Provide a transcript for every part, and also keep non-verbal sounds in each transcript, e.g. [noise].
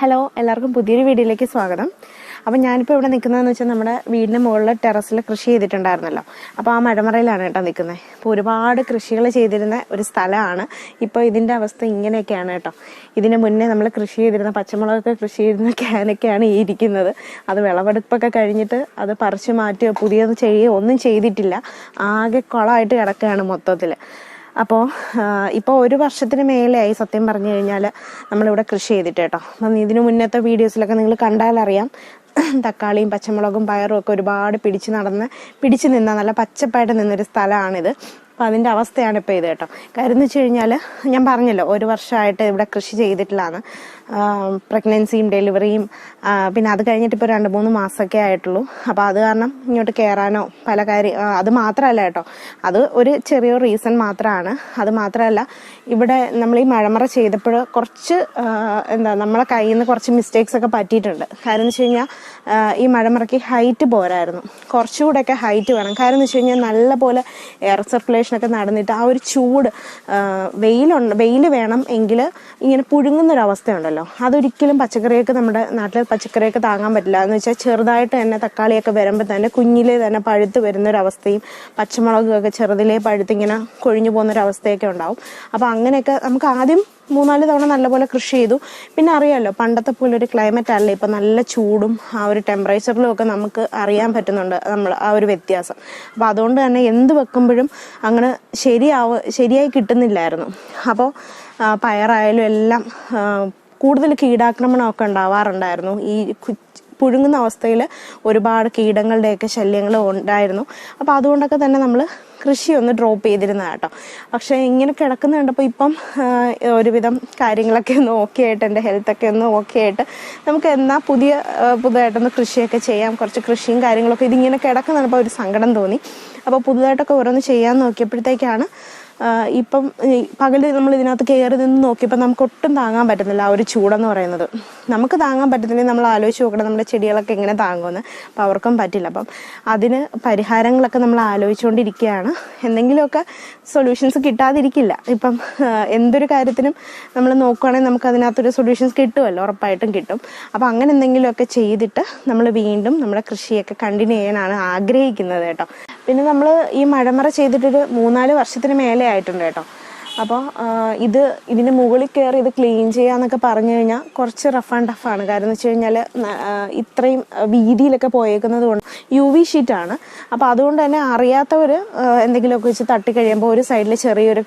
Hello എല്ലാവർക്കും പുതിയൊരു വീഡിയോയിലേക്ക് സ്വാഗതം. അപ്പം ഞാനിപ്പോൾ ഇവിടെ നിൽക്കുന്നതെന്ന് വെച്ചാൽ നമ്മുടെ വീടിന്റെ മുകളിൽ ടെറസിൽ കൃഷി ചെയ്തിട്ടുണ്ടായിരുന്നല്ലോ. അപ്പോൾ ആ മഴമറയിലാണ് കേട്ടോ നിൽക്കുന്നത് അപ്പോൾ ഒരുപാട് കൃഷികൾ ചെയ്തിരുന്ന ഒരു സ്ഥലമാണ്. ഇപ്പോൾ ഇതിന്റെ അവസ്ഥ ഇങ്ങനെയൊക്കെയാണ് കേട്ടോ. ഇതിന് മുന്നേ നമ്മൾ കൃഷി ചെയ്തിരുന്ന പച്ചമുളകൊക്കെ കൃഷി ചെയ്തിരുന്ന ക്യാനൊക്കെയാണ് ഈ ഇരിക്കുന്നത്. അത് വിളവെടുപ്പൊക്കെ കഴിഞ്ഞിട്ട് അത് പറിച്ചു മാറ്റുകയോ പുതിയത് ചെയ്യുകയോ ഒന്നും ചെയ്തിട്ടില്ല. ആകെ കുളമായിട്ട് കിടക്കുകയാണ് മൊത്തത്തിൽ അപ്പോൾ ഇപ്പോൾ ഒരു വർഷത്തിന് മേലെയായി സത്യം പറഞ്ഞു കഴിഞ്ഞാൽ നമ്മളിവിടെ കൃഷി ചെയ്തിട്ട് കേട്ടോ. അപ്പം ഇതിനു മുന്നത്തെ വീഡിയോസിലൊക്കെ നിങ്ങൾ കണ്ടാലറിയാം. തക്കാളിയും പച്ചമുളകും പയറും ഒക്കെ ഒരുപാട് പിടിച്ച് നടന്ന് പിടിച്ച് നിന്ന നല്ല പച്ചപ്പായിട്ട് നിന്നൊരു സ്ഥലമാണിത്. അപ്പം അതിന്റെ അവസ്ഥയാണ് ഇപ്പോൾ ഇത് കേട്ടോ. കാര്യം വെച്ച് കഴിഞ്ഞാൽ ഞാൻ പറഞ്ഞല്ലോ ഒരു വർഷമായിട്ട് ഇവിടെ കൃഷി ചെയ്തിട്ടില്ലാന്ന്. പ്രഗ്നൻസിയും ഡെലിവറിയും പിന്നെ അത് കഴിഞ്ഞിട്ട് ഇപ്പോൾ രണ്ട് മൂന്ന് മാസമൊക്കെ ആയിട്ടുള്ളൂ. അപ്പോൾ അത് കാരണം ഇങ്ങോട്ട് കയറാനോ പല കാര്യം അത് മാത്രമല്ല കേട്ടോ. അത് ഒരു ചെറിയ റീസൺ മാത്രമാണ്. അത് മാത്രമല്ല ഇവിടെ നമ്മൾ ഈ മഴമറ ചെയ്തപ്പോൾ കുറച്ച് എന്താ നമ്മളെ കയ്യിൽ നിന്ന് കുറച്ച് മിസ്റ്റേക്സ് ഒക്കെ പറ്റിയിട്ടുണ്ട്. കാര്യം എന്ന് വെച്ച് കഴിഞ്ഞാൽ ഈ മഴമറയ്ക്ക് ഹൈറ്റ് പോരായിരുന്നു. കുറച്ചുകൂടെയൊക്കെ ഹൈറ്റ് വേണം. കാര്യം എന്ന് വെച്ച് കഴിഞ്ഞാൽ നല്ല പോലെ എയർ സർക്കുലേഷൻ ഒക്കെ നടന്നിട്ട് ആ ഒരു ചൂട് വെയിലുണ്ട് വെയിൽ വേണം എങ്കിൽ ഇങ്ങനെ പുഴുങ്ങുന്ന ഒരു അവസ്ഥയുണ്ടല്ലോ അതൊരിക്കലും പച്ചക്കറിയൊക്കെ നമ്മുടെ നാട്ടിലെ പച്ചക്കറിയൊക്കെ താങ്ങാൻ പറ്റില്ല. എന്ന് വെച്ചാൽ ചെറുതായിട്ട് തന്നെ തക്കാളിയൊക്കെ വരുമ്പോൾ തന്നെ കുഞ്ഞിലെ തന്നെ പഴുത്ത് വരുന്നൊരവസ്ഥയും പച്ചമുളകൊക്കെ ചെറുതിലേ പഴുത്ത് ഇങ്ങനെ കൊഴിഞ്ഞു പോകുന്ന ഒരു അവസ്ഥയൊക്കെ ഉണ്ടാവും. അപ്പോൾ അങ്ങനെയൊക്കെ നമുക്ക് ആദ്യം മൂന്നാൽ തവണ നല്ലപോലെ കൃഷി ചെയ്തു. പിന്നെ അറിയാമല്ലോ പണ്ടത്തെ പോലെ ഒരു ക്ലൈമറ്റ് അല്ല. ഇപ്പം നല്ല ചൂടും ആ ഒരു ടെമ്പറേച്ചറിലും ഒക്കെ നമുക്ക് അറിയാൻ പറ്റുന്നുണ്ട്. നമ്മൾ ആ ഒരു വ്യത്യാസം. അപ്പോൾ അതുകൊണ്ട് തന്നെ എന്ത് വെക്കുമ്പോഴും അങ്ങനെ ശരിയാവ ശരിയായി കിട്ടുന്നില്ലായിരുന്നു. അപ്പോൾ പയറായാലും എല്ലാം കൂടുതൽ കീടാക്രമണമൊക്കെ ഉണ്ടാവാറുണ്ടായിരുന്നു. ഈ പുഴുങ്ങുന്ന അവസ്ഥയിൽ ഒരുപാട് കീടങ്ങളുടെയൊക്കെ ശല്യങ്ങൾ ഉണ്ടായിരുന്നു. അപ്പോൾ അതുകൊണ്ടൊക്കെ തന്നെ നമ്മൾ കൃഷി ഒന്ന് ഡ്രോപ്പ് ചെയ്തിരുന്ന കേട്ടോ പക്ഷേ ഇങ്ങനെ കിടക്കുന്ന കണ്ടപ്പോൾ ഇപ്പം ഒരുവിധം കാര്യങ്ങളൊക്കെ ഒന്ന് ഓക്കെ ആയിട്ട് എന്റെ ഹെൽത്തൊക്കെ ഒന്ന് ഓക്കെ ആയിട്ട് നമുക്ക് എന്നാൽ പുതിയ പുതുതായിട്ടൊന്ന് കൃഷിയൊക്കെ ചെയ്യാം. കുറച്ച് കൃഷിയും കാര്യങ്ങളൊക്കെ ഇതിങ്ങനെ കിടക്കുന്ന കണ്ടപ്പോൾ ഒരു സങ്കടം തോന്നി. അപ്പോൾ പുതുതായിട്ടൊക്കെ ഓരോന്ന് ചെയ്യാൻ നോക്കിയപ്പോഴത്തേക്കാണ് ഇപ്പം പകൽ നമ്മൾ ഇതിനകത്ത് കയറി നിന്ന് നോക്കിയപ്പോൾ നമുക്ക് ഒട്ടും താങ്ങാൻ പറ്റുന്നില്ല ആ ഒരു ചൂടെന്ന് പറയുന്നത്. നമുക്ക് താങ്ങാൻ പറ്റുന്നില്ലെങ്കിൽ നമ്മൾ ആലോചിച്ച് നോക്കണം നമ്മുടെ ചെടികളൊക്കെ എങ്ങനെ താങ്ങുമെന്ന്. അപ്പം അവർക്കും പറ്റില്ല. അപ്പം അതിന് പരിഹാരങ്ങളൊക്കെ നമ്മൾ ആലോചിച്ചുകൊണ്ടിരിക്കുകയാണ്. എന്തെങ്കിലുമൊക്കെ സൊല്യൂഷൻസ് കിട്ടാതിരിക്കില്ല. ഇപ്പം എന്തൊരു കാര്യത്തിനും നമ്മൾ നോക്കുകയാണെങ്കിൽ നമുക്ക് അതിനകത്തൊരു സൊല്യൂഷൻസ് കിട്ടുമല്ലോ ഉറപ്പായിട്ടും കിട്ടും. അപ്പം അങ്ങനെ എന്തെങ്കിലുമൊക്കെ ചെയ്തിട്ട് നമ്മൾ വീണ്ടും നമ്മുടെ കൃഷിയൊക്കെ കണ്ടിന്യൂ ചെയ്യാനാണ് ആഗ്രഹിക്കുന്നത് കേട്ടോ. പിന്നെ നമ്മൾ ഈ മഴമറ ചെയ്തിട്ടൊരു മൂന്നാൽ വർഷത്തിന് മേലെ ആയിട്ടുണ്ട് കേട്ടോ. അപ്പോൾ ഇത് ഇതിന് മുകളിൽ കയറി ഇത് ക്ലീൻ ചെയ്യാന്നൊക്കെ പറഞ്ഞു കഴിഞ്ഞാൽ കുറച്ച് റഫ് ആൻഡ് ടഫ് ആണ്. കാരണം എന്ന് വെച്ച് കഴിഞ്ഞാൽ ഇത്രയും വീതിയിലൊക്കെ പോയേക്കുന്നത് കൊണ്ട് യു വി ഷീറ്റാണ് അപ്പോൾ അതുകൊണ്ട് തന്നെ അറിയാത്തവർ എന്തെങ്കിലുമൊക്കെ വെച്ച് തട്ടിക്കഴിയുമ്പോൾ ഒരു സൈഡിൽ ചെറിയൊരു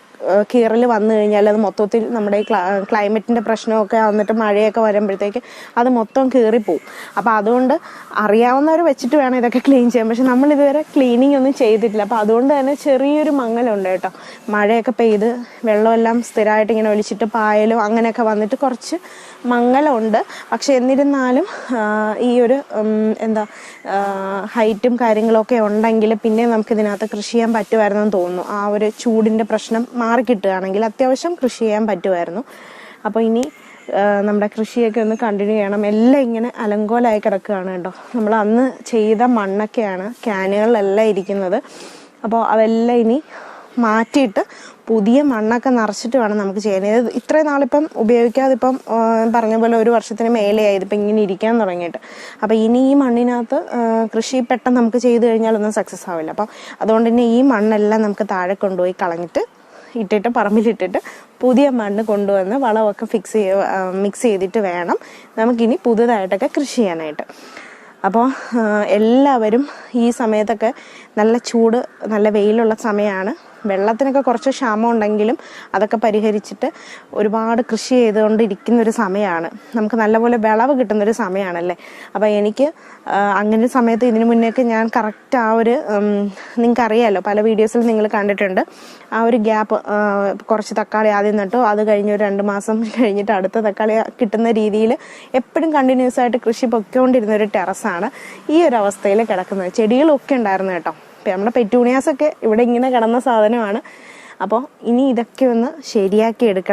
കീറൽ വന്നു കഴിഞ്ഞാൽ അത് മൊത്തത്തിൽ നമ്മുടെ ക്ലൈമറ്റിന്റെ പ്രശ്നമൊക്കെ വന്നിട്ട് മഴയൊക്കെ വരുമ്പോഴത്തേക്ക് അത് മൊത്തം കീറിപ്പോവും. അപ്പോൾ അതുകൊണ്ട് അറിയാവുന്നവർ വെച്ചിട്ട് വേണം ഇതൊക്കെ ക്ലീൻ ചെയ്യാൻ. പക്ഷെ നമ്മൾ ഇതുവരെ ക്ലീനിങ് ഒന്നും ചെയ്തിട്ടില്ല. അപ്പോൾ അതുകൊണ്ട് തന്നെ ചെറിയൊരു മങ്ങലുണ്ട് കേട്ടോ. മഴയൊക്കെ പെയ്ത് വെള്ളമെല്ലാം സ്ഥിരമായിട്ട് ഇങ്ങനെ ഒലിച്ചിട്ട് പായലും അങ്ങനെയൊക്കെ വന്നിട്ട് കുറച്ച് മങ്ങലുണ്ട്. പക്ഷെ എന്നിരുന്നാലും ഈ ഒരു എന്താ ഹൈറ്റും കാര്യങ്ങളൊക്കെ ഉണ്ടെങ്കിൽ പിന്നെ നമുക്ക് ഇതിനകത്ത് കൃഷി ചെയ്യാൻ പറ്റുമായിരുന്നെന്ന് തോന്നുന്നു. ആ ഒരു ചൂടിന്റെ പ്രശ്നം മാറിക്കിട്ടുകയാണെങ്കിൽ അത്യാവശ്യം കൃഷി ചെയ്യാൻ പറ്റുമായിരുന്നു. അപ്പോൾ ഇനി നമ്മുടെ കൃഷിയൊക്കെ ഒന്ന് കണ്ടിന്യൂ ചെയ്യണം. എല്ലാം ഇങ്ങനെ അലങ്കോലായി കിടക്കുകയാണ് കേട്ടോ. നമ്മൾ അന്ന് ചെയ്ത മണ്ണൊക്കെയാണ് ക്യാനുകളിലെല്ലാം ഇരിക്കുന്നത്. അപ്പോൾ അതെല്ലാം ഇനി മാറ്റിയിട്ട് പുതിയ മണ്ണൊക്കെ നിറച്ചിട്ട് വേണം നമുക്ക് ചെയ്യാൻ. ഇത് ഇത്രയും നാളിപ്പം ഉപയോഗിക്കാതെ ഇപ്പം പറഞ്ഞ പോലെ ഒരു വർഷത്തിന് മേലെയായി ഇതിപ്പം ഇങ്ങനെ ഇരിക്കാൻ തുടങ്ങിയിട്ട്. അപ്പോൾ ഇനി ഈ മണ്ണിനകത്ത് കൃഷി പെട്ടെന്ന് നമുക്ക് ചെയ്ത് കഴിഞ്ഞാലൊന്നും സക്സസ് ആവില്ല. അപ്പം അതുകൊണ്ട് തന്നെ ഈ മണ്ണെല്ലാം നമുക്ക് താഴെ കൊണ്ടുപോയി കളഞ്ഞിട്ട് ഇട്ടിട്ട് പറമ്പിലിട്ടിട്ട് പുതിയ മണ്ണ് കൊണ്ടുവന്ന് വളമൊക്കെ ഫിക്സ് ചെയ്യ മിക്സ് ചെയ്തിട്ട് വേണം നമുക്കിനി പുതുതായിട്ടൊക്കെ കൃഷി ചെയ്യാനായിട്ട്. അപ്പോൾ എല്ലാവരും ഈ സമയത്തൊക്കെ നല്ല ചൂട് നല്ല വെയിലുള്ള സമയമാണ് വെള്ളത്തിനൊക്കെ കുറച്ച് ക്ഷാമം ഉണ്ടെങ്കിലും അതൊക്കെ പരിഹരിച്ചിട്ട് ഒരുപാട് കൃഷി ചെയ്തുകൊണ്ടിരിക്കുന്ന ഒരു സമയമാണ് നമുക്ക് നല്ലപോലെ വിളവ് കിട്ടുന്ന ഒരു സമയമാണല്ലേ അപ്പോൾ എനിക്ക് അങ്ങനെ സമയത്ത് ഇതിനു മുന്നേക്ക് ഞാൻ കറക്റ്റ് ആ ഒരു നിങ്ങൾക്ക് അറിയാമല്ലോ പല വീഡിയോസിൽ നിങ്ങൾ കണ്ടിട്ടുണ്ട്. ആ ഒരു ഗ്യാപ്പ് കുറച്ച് തക്കാളി ആദ്യം നട്ടു. അത് കഴിഞ്ഞ് ഒരു രണ്ട് മാസം [laughs] കഴിഞ്ഞിട്ട് അടുത്ത തക്കാളി കിട്ടുന്ന രീതിയിൽ എപ്പോഴും കണ്ടിന്യൂസ് ആയിട്ട് കൃഷി പൊയ്ക്കൊണ്ടിരുന്ന ഒരു ടെറസാണ് ഈ ഒരു അവസ്ഥയിൽ കിടക്കുന്നത്. ചെടികളൊക്കെ ഉണ്ടായിരുന്നു കേട്ടോ. നമ്മുടെ പെറ്റൂണിയാസൊക്കെ ഇവിടെ ഇങ്ങനെ കിടന്ന സാധനമാണ്. അപ്പോൾ ഇനി ഇതൊക്കെ ഒന്ന് ശരിയാക്കി എടുക്കണം.